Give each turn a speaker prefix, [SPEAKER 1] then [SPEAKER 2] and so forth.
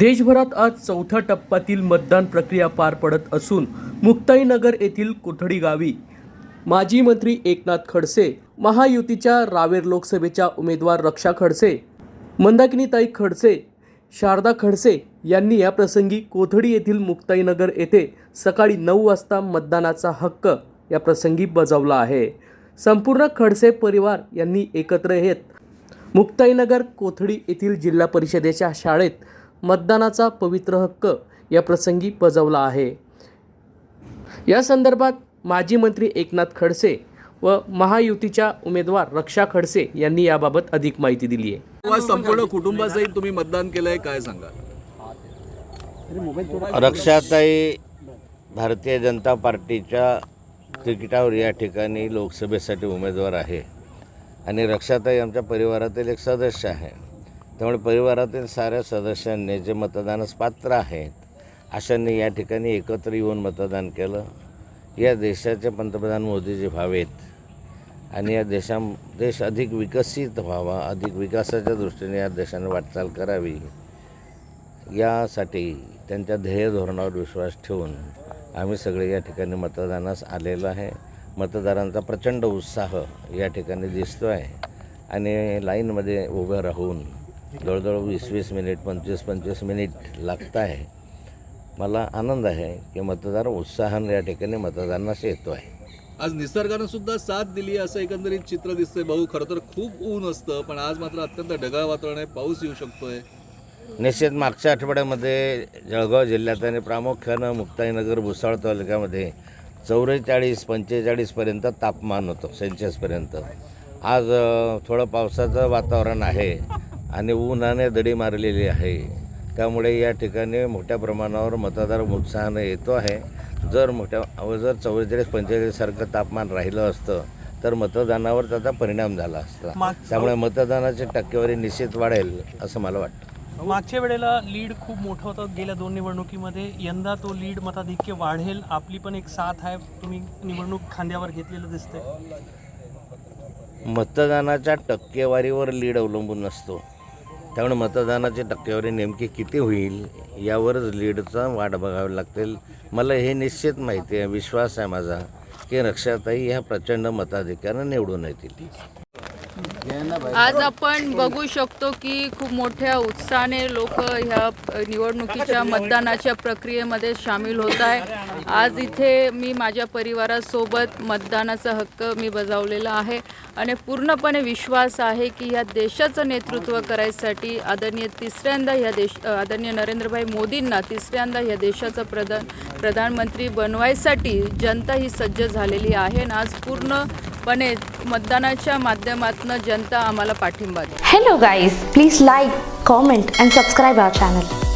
[SPEAKER 1] देशभरात आज चौथ्या टप्प्यातील मतदान प्रक्रिया पार पडत असून मुक्ताईनगर येथील कोठडी गावी माजी मंत्री एकनाथ खडसे महायुतीच्या रावेर लोकसभेच्या उमेदवार रक्षा खडसे मंदाकिनीताई खडसे शारदा खडसे यांनी या प्रसंगी कोथडी येथील मुक्ताईनगर येथे सकाळी नऊ वाजता मतदानाचा हक्क या प्रसंगी बजावला आहे. संपूर्ण खडसे परिवार यांनी एकत्र येत मुक्ताईनगर कोथडी येथील जिल्हा परिषदेच्या शाळेत मतदानाचा पवित्र हक्क या प्रसंगी बजावला आहे. या संदर्भात माजी मंत्री एकनाथ खडसे व महायुतीच्या उमेदवार रक्षा खडसे यांनी याबाबत अधिक माहिती दिली आहे.
[SPEAKER 2] संपूर्ण कुटुंबासहित तुम्ही मतदान केलंय काय सांगा
[SPEAKER 3] रक्षाताई भारतीय जनता पार्टीच्या तिकिटावर या ठिकाणी लोकसभेसाठी उमेदवार आहे आणि रक्षाताई आमच्या परिवारातील एक सदस्य आहे. त्यामुळे परिवारातील साऱ्या सदस्यांनी जे मतदानास पात्र आहेत अशांनी या ठिकाणी एकत्र येऊन मतदान केलं. या देशाचे पंतप्रधान मोदीजी व्हावेत आणि या देशा देश अधिक विकसित व्हावा अधिक विकासाच्या दृष्टीने या देशाने वाटचाल करावी यासाठी त्यांच्या ध्येय धोरणावर विश्वास ठेवून आम्ही सगळे या ठिकाणी मतदानास आलेलो आहे. मतदारांचा प्रचंड उत्साह या ठिकाणी दिसतो आहे आणि लाईनमध्ये उभं राहून जवळजवळ वीस वीस मिनिट पंचवीस पंचवीस मिनिट लागत आहे. मला आनंद आहे की मतदार उत्साहानं या ठिकाणी मतदानास येतो आहे.
[SPEAKER 2] आज निसर्गानं सुद्धा साथ दिली असं एकंदरीत चित्र दिसतंय. भाऊ खरं तर खूप ऊन असतं पण आज मात्र अत्यंत ढगाळ वातावरण आहे. पाऊस येऊ शकतोय.
[SPEAKER 3] निश्चित मागच्या आठवड्यामध्ये जळगाव जिल्ह्यात आणि प्रामुख्यानं मुक्ताईनगर भुसावळ तालुक्यामध्ये चौवेचाळीस पंचेचाळीसपर्यंत तापमान होतं सेल्सिअसपर्यंत आज थोडं पावसाचं वातावरण आहे. आणि उन्हाने दडी मारलेली आहे. त्यामुळे या ठिकाणी मोठ्या प्रमाणावर मतदार उत्साहानं येतो आहे. जर मोठ्या जर चव्वेचाळीस पंचेचाळीससारखं तापमान राहिलं असतं तर मतदानावर त्याचा परिणाम झाला असता. त्यामुळे मतदानाची टक्केवारी निश्चित वाढेल असं मला वाटतं.
[SPEAKER 4] मागच्या वेळेला लीड खूप मोठं होतं. गेल्या दोन निवडणुकीमध्ये यंदा तो लीड मताधिक्य वाढेल. आपली पण एक साथ आहे. तुम्ही निवडणूक खांद्यावर घेतलेलं दिसतंय.
[SPEAKER 3] मतदानाच्या टक्केवारीवर लीड अवलंबून नसतो. त्यामुळे मतदानाची टक्केवारी नेमकी किती होईल यावरच लीडचा वाट बघावी लागतील. मला हे निश्चित माहिती आहे विश्वास आहे माझा की रक्षाताई ह्या प्रचंड मताधिकारानं निवडून येतील.
[SPEAKER 5] आज आपण बघू शकतो की खूप मोठ्या उत्साहाने लोक ह्या निवडणुकीच्या मतदानाच्या प्रक्रियेमध्ये सामील होत आहे. आज इथे मी माझ्या परिवारासोबत मतदानाचा हक्क मी बजावलेला आहे आणि पूर्णपणे विश्वास आहे की ह्या देशाचं नेतृत्व करायसाठी आदरणीय तिसऱ्यांदा ह्या देश आदरणीय नरेंद्रभाई मोदींना तिसऱ्यांदा ह्या देशाचं प्रधान प्रधानमंत्री बनवायसाठी जनता ही सज्ज झालेली आहे आणि आज पूर्ण पण मतदानाच्या माध्यमातून जनता आम्हाला पाठिंबा
[SPEAKER 6] hello guys please like comment and subscribe our channel